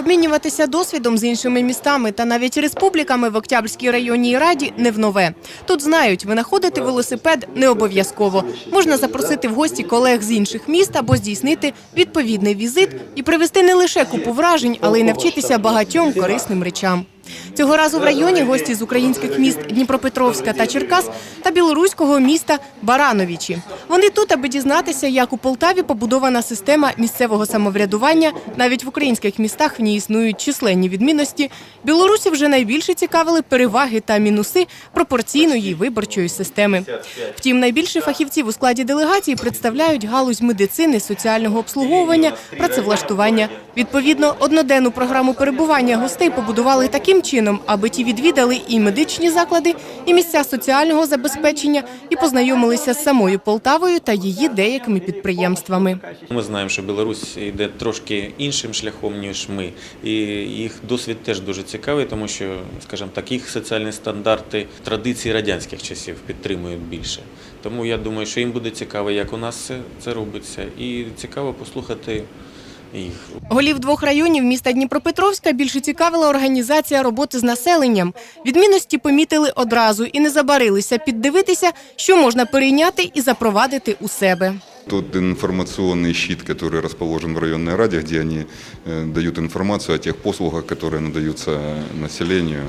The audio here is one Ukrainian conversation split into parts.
Обмінюватися досвідом з іншими містами та навіть республіками в Октябрській районній раді не в нове. Тут знають, винаходити велосипед не обов'язково. Можна запросити в гості колег з інших міст або здійснити відповідний візит і привезти не лише купу вражень, але й навчитися багатьом корисним речам. Цього разу в районі гості з українських міст Дніпропетровська та Черкас та білоруського міста Барановичі. Вони тут, аби дізнатися, як у Полтаві побудована система місцевого самоврядування. Навіть в українських містах в ній існують численні відмінності. Білорусі вже найбільше цікавили переваги та мінуси пропорційної виборчої системи. Втім, найбільше фахівців у складі делегації представляють галузь медицини, соціального обслуговування, працевлаштування. Відповідно, одноденну програму перебування гостей побудували таким чином, аби ті відвідали і медичні заклади, і місця соціального забезпечення, і познайомилися з самою Полтавою та її деякими підприємствами. Ми знаємо, що Білорусь йде трошки іншим шляхом, ніж ми. І їх досвід теж дуже цікавий, тому що, скажімо так, їх соціальні стандарти традиції радянських часів підтримують більше. Тому я думаю, що їм буде цікаво, як у нас це, робиться, і цікаво послухати їх. Голів двох районів міста Дніпропетровська більше цікавила організація роботи з населенням. Відмінності помітили одразу і не забарилися піддивитися, що можна перейняти і запровадити у себе. Тот информационный щит, который расположен в районной раде, где они э, дают информацию о тех послугах, которые надаются населению.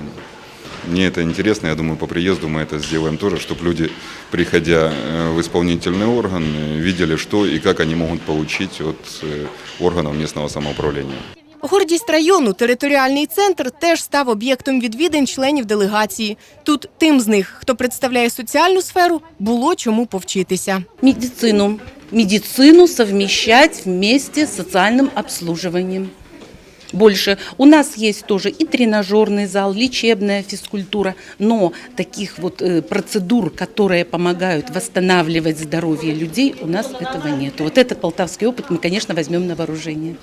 Мне это интересно, я думаю, по приезду мы это сделаем тоже, чтобы люди, приходя э, в исполнительный орган, э, видели, что и как они могут получить от э, органов местного самоуправления. Гордість району, територіальний центр, теж став об'єктом відвідин членів делегації. Тут тим з них, хто представляє соціальну сферу, було чому повчитися. медицину. Медицину совмещать вместе с социальным обслуживанием. Больше. У нас есть тоже и тренажерный зал, лечебная физкультура, но таких вот э, процедур, которые помогают восстанавливать здоровье людей, у нас этого нет. Вот этот полтавский опыт мы, конечно, возьмем на вооружение.